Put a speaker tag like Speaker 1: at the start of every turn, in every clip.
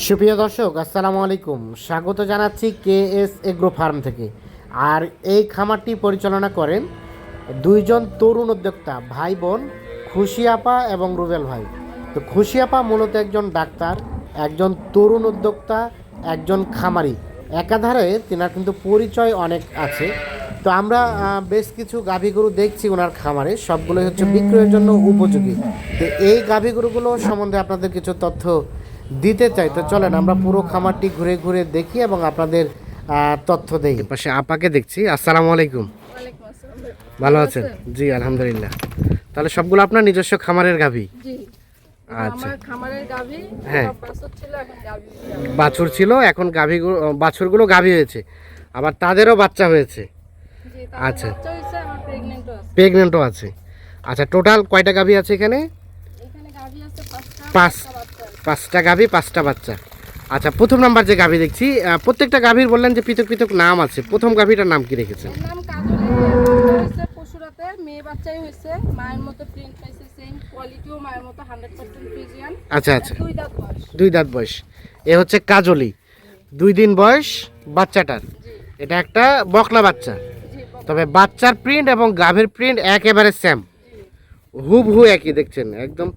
Speaker 1: সুপ্রিয় দর্শক, আসসালামু আলাইকুম। স্বাগত জানাচ্ছি কে এস এগ্রো ফার্ম থেকে। আর এই খামারটি পরিচালনা করেন দুইজন তরুণ উদ্যোক্তা ভাই বোন খুশি আপা এবং রুবেল ভাই। তো খুশি আপা মূলত একজন ডাক্তার, একজন তরুণ উদ্যোক্তা, একজন খামারি। একাধারে তিনার কিন্তু পরিচয় অনেক আছে। তো আমরা বেশ কিছু গাভী গরু দেখছি ওনার খামারে, সবগুলোই হচ্ছে বিক্রয়ের জন্য উপযোগী। তো এই গাভী গরুগুলো সম্বন্ধে আপনাদের কিছু তথ্য দিতে চাই। তো চলেন আমরা পুরো খামারটি ঘুরে ঘুরে দেখি এবং আপনাদের তথ্য দেই। পাশে আপাকে দেখছি। আসসালামু আলাইকুম।
Speaker 2: ওয়ালাইকুম আসসালাম। ভাই।
Speaker 1: ভালো আছেন? জি আলহামদুলিল্লাহ। তাহলে সবগুলো আপনার নিজস্ব খামারের গাভী?
Speaker 2: জি।
Speaker 1: আচ্ছা।
Speaker 2: খামারের গাভী
Speaker 1: হ্যাঁ।
Speaker 2: বাছুর ছিল এখন গাভী
Speaker 1: বাছুর ছিল গাভী বাছুরগুলো গাভী হয়েছে। আবার তাদেরও বাচ্চা হয়েছে। আচ্ছা।
Speaker 2: আচ্ছা। বাচ্চা হয়েছে আমার প্রেগনেন্টও আছে।
Speaker 1: আচ্ছা টোটাল কয়টা গাভী আছে এখানে?
Speaker 2: পাঁচটা।
Speaker 1: পাঁচ।
Speaker 2: পাঁচটা
Speaker 1: গাভী পাঁচটা বাচ্চা। আচ্ছা প্রথম নাম্বার যে গাভী দেখছি প্রত্যেকটা গাভীর বললেন যে পৃথক পৃথক নাম আছে। প্রথম গাভীটার নাম কি রেখেছেন?
Speaker 2: পশুরাতে মেয়ে বাচ্চাই হয়েছে। মায়ের মতো প্রিন্ট পাইছে সেম কোয়ালিটিও মায়ের মতো হান্ড্রেড পার্সেন্ট ফ্রিজিয়ান
Speaker 1: আচ্ছা আচ্ছা।
Speaker 2: দুই দাঁত বয়স।
Speaker 1: দুই দাঁত বয়স। এ হচ্ছে কাজলি। দুই দিন বয়স বাচ্চাটার। এটা একটা বকলা বাচ্চা। তবে বাচ্চার প্রিন্ট এবং গাভীর প্রিন্ট একেবারে সেম হুবহু একই দেখছেন? একদম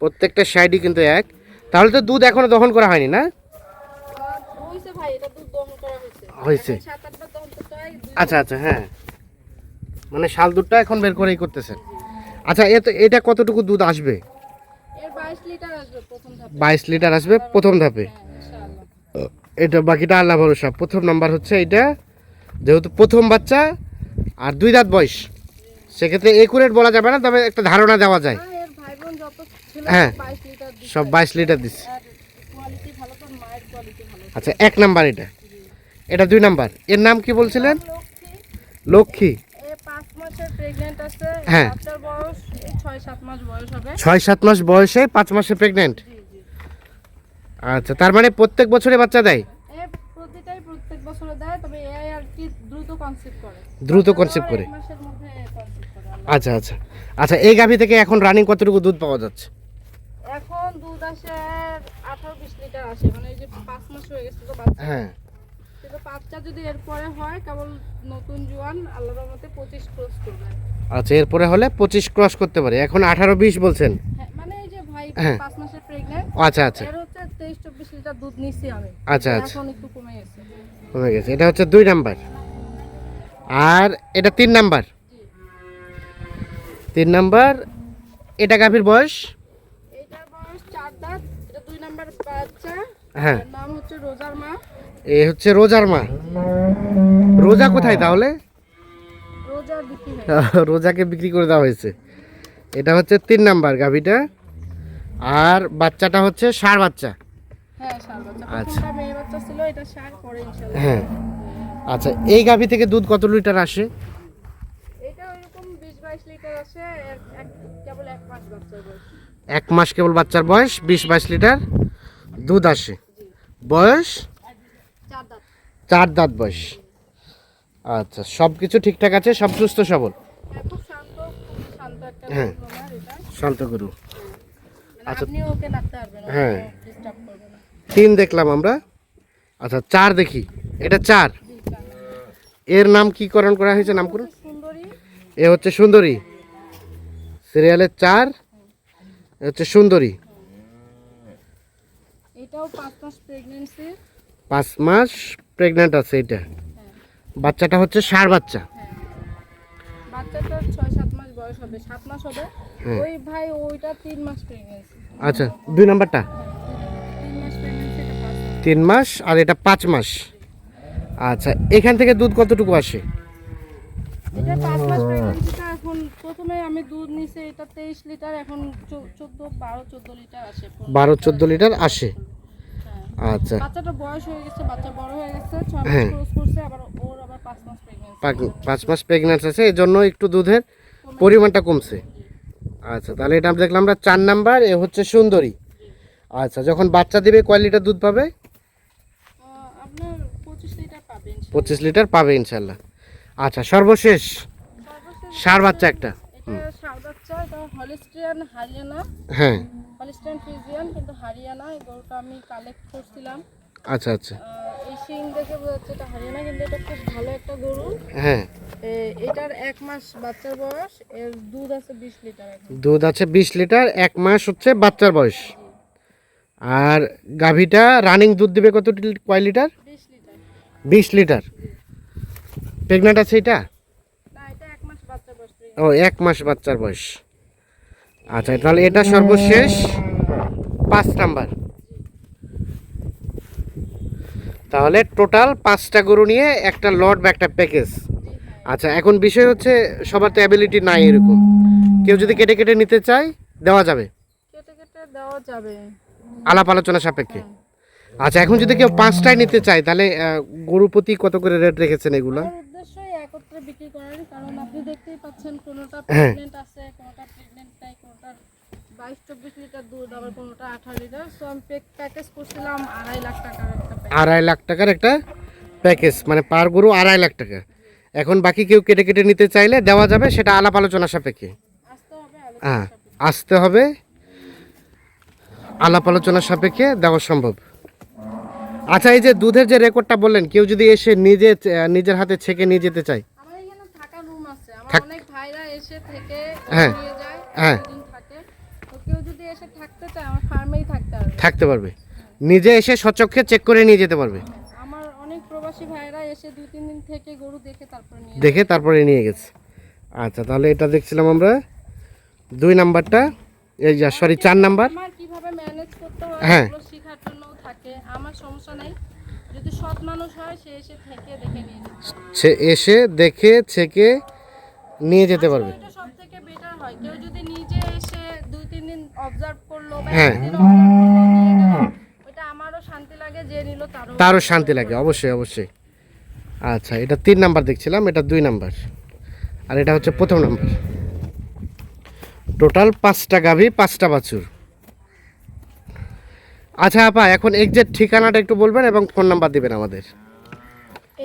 Speaker 1: প্রত্যেকটা সাইডই কিন্তু এক। তাহলে তো দুধ এখনও দহন করা হয়নি না?
Speaker 2: হয়েছে হয়
Speaker 1: আচ্ছা আচ্ছা হ্যাঁ। মানে শাল দুধটা এখন বের করেই করতেছেন। আচ্ছা এটা কতটুকু দুধ আসবে?
Speaker 2: বাইশ লিটার আসবে প্রথম ধাপে। হ্যাঁ
Speaker 1: এটা বাকিটা আল্লাহ ভরসা। প্রথম নাম্বার হচ্ছে এটা। যেহেতু প্রথম বাচ্চা আর দুই দাঁত বয়স সেক্ষেত্রে একুরেট বলা যাবে না তবে একটা ধারণা দেওয়া যায়।
Speaker 2: হ্যাঁ, এর ভাই বোন যত ছিল। 22 লিটার দিচ্ছে।
Speaker 1: সব বাইশ লিটার দিচ্ছে। আচ্ছা এক নাম্বার এটা। এটা দুই নাম্বার। এর নাম কি বলছিলেন?
Speaker 2: লক্ষ্মী।
Speaker 1: হ্যাঁ।
Speaker 2: ছয় সাত মাস বয়স
Speaker 1: পাঁচ মাসে প্রেগনেন্ট আচ্ছা তার মানে প্রত্যেক বছরে বাচ্চা দেয়?
Speaker 2: দ্রুত কনসেপ্ট করে।
Speaker 1: আচ্ছা আচ্ছা। আচ্ছা এই গাভী থেকে এখন রানিং কতটুকু দুধ পাওয়া যাচ্ছে?
Speaker 2: এখন আঠারো বিশ লিটার আসে। মানে এই যে পাঁচ মাস হয়ে গেছে তো বাচ্চা।
Speaker 1: হ্যাঁ।
Speaker 2: কিন্তু বাচ্চা যদি এরপরে হয় কেবল নতুন জোয়ান আল্লাহর মতে পঁচিশ ক্রস করবে।
Speaker 1: আচ্ছা এরপরে হলে পঁচিশ ক্রস করতে পারে। এখন আঠারো বিশ বলছেন।
Speaker 2: হ্যাঁ মানে এই যে ভাই
Speaker 1: হ্যাঁ।
Speaker 2: পাঁচ মাসের প্রেগনেন্ট
Speaker 1: আচ্ছা আচ্ছা।
Speaker 2: এর হচ্ছে তেইশ চব্বিশ লিটার দুধ নিচ্ছি আমি।
Speaker 1: আচ্ছা আচ্ছা।
Speaker 2: এখন একটু কমে গেছে।
Speaker 1: কমে গেছে। এটা হচ্ছে দুই নাম্বার। আর এটা তিন নাম্বার। তিন নাম্বার এটা গাভীর বয়স
Speaker 2: এইটার বয়স চার দাঁত এটা দুই নাম্বার বাচ্চা
Speaker 1: হ্যাঁ।
Speaker 2: নাম হচ্ছে রোজার মা।
Speaker 1: এ হচ্ছে রোজার মা। রোজা কোথায় তাহলে? রোজাকে বিক্রি করে দেওয়া হয়েছে। এটা হচ্ছে তিন নাম্বার গাভীটা। আর বাচ্চাটা হচ্ছে সার বাচ্চা।
Speaker 2: হ্যাঁ
Speaker 1: আচ্ছা।
Speaker 2: বাচ্চা ইনশাল্লাহ।
Speaker 1: হ্যাঁ। আচ্ছা এই গাভী থেকে দুধ কত লিটার আসে?
Speaker 2: এক মাস
Speaker 1: কেবল বাচ্চার বয়স বিশ বাইশ লিটার? দুধ আসে বয়স?
Speaker 2: চার দাঁত
Speaker 1: বয়স। আচ্ছা সব কিছু ঠিকঠাক আছে? সব সুস্থ সবল?
Speaker 2: হ্যাঁ, শান্ত। গরু।
Speaker 1: আচ্ছা। হ্যাঁ। তিন দেখলাম আমরা। আচ্ছা চার দেখি। এটা চার। এর নাম কি করণ করা হয়েছে? নাম করুন। এ হচ্ছে সুন্দরী। সিরিয়ালের চার। হচ্ছে সুন্দরী।
Speaker 2: পাঁচ মাস প্রেগনেন্সি
Speaker 1: পাঁচ মাস প্রেগনেন্ট আছে এটা।
Speaker 2: হ্যাঁ।
Speaker 1: বাচ্চাটা হচ্ছে সার বাচ্চা।
Speaker 2: হ্যাঁ। বাচ্চাটার ছয় সাত মাস বয়স হবে সাত মাস হবে।
Speaker 1: হ্যাঁ।
Speaker 2: ওই ভাই ওইটা তিন মাস প্রেগনেন্সি
Speaker 1: আচ্ছা দুই নাম্বারটা?
Speaker 2: তিন মাস
Speaker 1: আর এটা পাঁচ মাস। আচ্ছা এখান থেকে দুধ কতটুকু আসে?
Speaker 2: এটা পাঁচ মাস প্রেগনেন্সিটা এখন প্রথমে আমি দুধ নিছি এটা তেইশ লিটার এখন চোদ্দ বারো চোদ্দ লিটার আসে।
Speaker 1: বারো চোদ্দ লিটার আসে। আচ্ছা।
Speaker 2: বাচ্চাটা বয়স হয়ে গেছে বাচ্চা বড় হয়ে গেছে ছয় মাস
Speaker 1: হ্যাঁ।
Speaker 2: ক্রস করছে আবার ওর আবার পাঁচ মাস প্রেগনেন্সি
Speaker 1: পাক- পাঁচ মাস প্রেগনেন্ট আছে এই জন্য একটু দুধের পরিমাণটা কমছে। আচ্ছা তাহলে এটা আমরা দেখলাম আমরা চার নাম্বার এ হচ্ছে সুন্দরী। আচ্ছা যখন বাচ্চা দিবে কয় লিটার দুধ পাবে?
Speaker 2: আপনার পঁচিশ লিটার পাবেন
Speaker 1: পঁচিশ লিটার পাবে ইনশাল্লাহ। আচ্ছা সর্বশেষ
Speaker 2: সর্বশেষ
Speaker 1: সার বাচ্চা একটা।
Speaker 2: এটা সার বাচ্চা এটা হলিস্ট্রিয়ান হারিয়ানা।
Speaker 1: হ্যাঁ।
Speaker 2: পালিস্টান ফ্রিজিয়ান কিন্তু হারিয়ানা এই গরুটা আমি কালেক্ট করছিলাম।
Speaker 1: আচ্ছা আচ্ছা।
Speaker 2: এই শিং দেখে বোঝা যাচ্ছে এটা হারিয়ানা কিন্তু এটা খুব ভালো একটা গরু।
Speaker 1: হ্যাঁ।
Speaker 2: এটার এক মাস বাচ্চার বয়স এর দুধ আছে বিশ লিটার
Speaker 1: দুধ আছে বিশ লিটার এক মাস হচ্ছে বাচ্চার বয়স। আর গাভীটা রানিং দুধ দিবে কত কয় লিটার?
Speaker 2: বিশ লিটার।
Speaker 1: প্রেগনেন্ট আছে এটা?
Speaker 2: না এটা এক মাস বাচ্চার বয়স।
Speaker 1: ও এক মাস বাচ্চার বয়স। আচ্ছা তাহলে এটা সর্বশেষ পাঁচ নাম্বার। তাহলে টোটাল পাঁচটা গরু নিয়ে একটা লট বা একটা প্যাকেজ। আচ্ছা এখন বিষয় হচ্ছে সবার তো অ্যাবিলিটি নাই এরকম। কেউ যদি কেটে কেটে নিতে চায় দেওয়া যাবে?
Speaker 2: কেটে কেটে দেওয়া যাবে।
Speaker 1: আলাপ আলোচনা সাপেক্ষে। আচ্ছা এখন যদি কেউ পাঁচটায় নিতে চায় তাহলে গরু প্রতি কত করে রেট রেখেছেন এগুলো?
Speaker 2: উদ্দেশ্যই একত্রে বিক্রি করার কারণ আপনি দেখতেই পাচ্ছেন কোনোটা
Speaker 1: হ্যাঁ।
Speaker 2: আছে কোনোটা বাইশ চব্বিশ লিটার দুধ আবার কোনোটা আঠারো লিটার। সো আমি প্যাকেজ করছিলাম আড়াই লাখ টাকার একটা প্যাকেজ
Speaker 1: আড়াই লাখ টাকার একটা প্যাকেজ মানে পার গরু আড়াই লাখ টাকা। এখন বাকি কেউ কেটে কেটে নিতে চাইলে দেওয়া যাবে সেটা আলাপ আলোচনা সাপেক্ষে। হ্যাঁ আসতে হবে। আলাপ আলোচনা সাপেক্ষে দেওয়া সম্ভব। আচ্ছা এই যে দুধের যে রেকর্ডটা বললেন কেউ যদি এসে নিজে নিজের হাতে ছেঁকে নিয়ে যেতে চায়? হ্যাঁ। হ্যাঁ।
Speaker 2: দিন থাকে তো কেউ যদি এসে থাকতে চায় আমার ফার্মেই থাকতে পারবে
Speaker 1: থাকতে পারবে। নিজে এসে সচক্ষে চেক করে নিয়ে যেতে পারবে।
Speaker 2: আমার অনেক প্রবাসী ভাইরা এসে দুই তিন দিন থেকে গরু দেখে তারপর নিয়ে
Speaker 1: দেখে তারপরে নিয়ে গেছে। আচ্ছা তাহলে এটা দেখছিলাম আমরা। দুই নাম্বারটা এই যা সরি চার নাম্বার।
Speaker 2: আমার কীভাবে ম্যানেজ করতে হয়
Speaker 1: হ্যাঁ।
Speaker 2: শেখার জন্য থাকে। আমার সমস্যা নাই। যদি সৎ মানুষ হয় সে এসে থেকে দেখে নিয়ে
Speaker 1: সে এসে দেখে ছেকে নিয়ে যেতে পারবে।
Speaker 2: এটা সব থেকে বেটার হয়। কেউ যদি নিজে এসে দুই তিন দিন অবজার্ভ করল
Speaker 1: হ্যাঁ।
Speaker 2: ওইটা আমারও শান্তি লাগে যে নিল তারও
Speaker 1: তারও শান্তি লাগে অবশ্যই অবশ্যই। আচ্ছা এটা তিন নাম্বার দেখছিলাম এটা দুই নাম্বার। আর এটা হচ্ছে প্রথম নাম্বার। টোটাল পাঁচটা গাভী পাঁচটা বাছুর। আচ্ছা আপা এখন এক্সাক্ট ঠিকানাটা একটু বলবেন এবং ফোন নাম্বার দিবেন আমাদের।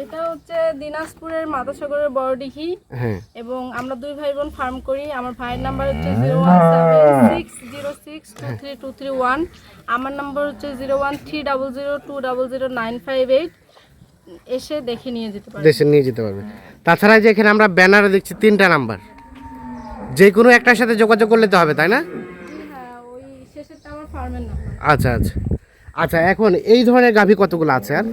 Speaker 2: এটা হচ্ছে দিনাজপুরের মাদাসাগরের বড়ডিহি
Speaker 1: হ্যাঁ।
Speaker 2: এবং আমরা দুই ভাই বোন ফার্ম করি। আমার ভাইয়ের নাম্বার হচ্ছে zero one seven six zero six two three two three one আমার নাম্বার হচ্ছে zero one three double zero two double zero nine five eight এসে দেখে নিয়ে যেতে পারে
Speaker 1: দেশে নিয়ে যেতে পারবে। তাছাড়া যে এখানে আমরা ব্যানারে দেখছি তিনটা নাম্বার যে কোনো একটার সাথে যোগাযোগ করলে তো হবে তাই না?
Speaker 2: হ্যাঁ ওই শেষেরটা আমার ফার্মের নাম্বার
Speaker 1: আচ্ছা আচ্ছা। আচ্ছা এখন এই ধরনের গাভী কতগুলো আছে আর?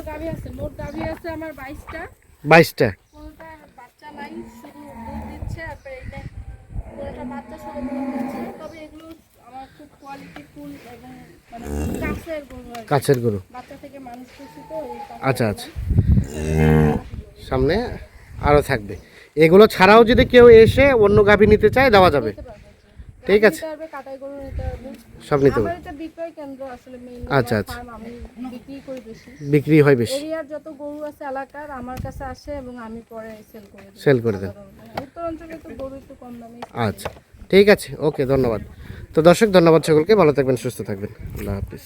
Speaker 2: আরও গাভী আছে মোট গাভী আছে আমার বাইশটা।
Speaker 1: বাইশটা?
Speaker 2: কোনোটা বাচ্চা নাই শুধু দুধ দিচ্ছে আর প্রেগনেন্ট কোনোটা বাচ্চা শুধু দুধ দিচ্ছে। তবে এগুলো আমার খুব কোয়ালিটি ফুল এবং মানে কাছের গরু
Speaker 1: কাছের গরু।
Speaker 2: বাচ্চা থেকে মানুষ করছি তো
Speaker 1: আচ্ছা আচ্ছা। সামনে আরও থাকবে। এগুলো ছাড়াও যদি কেউ এসে অন্য গাভী নিতে চায় দেওয়া যাবে। ঠিক আছে। সব নিতে পারবে
Speaker 2: এটা কেন্দ্র আসলে
Speaker 1: আচ্ছা, আচ্ছা।
Speaker 2: আমি বিক্রি করি বেশি।
Speaker 1: বিক্রি হয় বেশি।
Speaker 2: এরিয়ার যত গরু আছে এলাকার আমার কাছে আসে এবং আমি পরে সেল করে
Speaker 1: সেল করে দেন
Speaker 2: উত্তরাঞ্চলে তো গরু একটু কম দামে
Speaker 1: আচ্ছা ঠিক আছে। ওকে ধন্যবাদ। তো দর্শক ধন্যবাদ সকলকে। ভালো থাকবেন সুস্থ থাকবেন। আল্লাহ হাফিজ।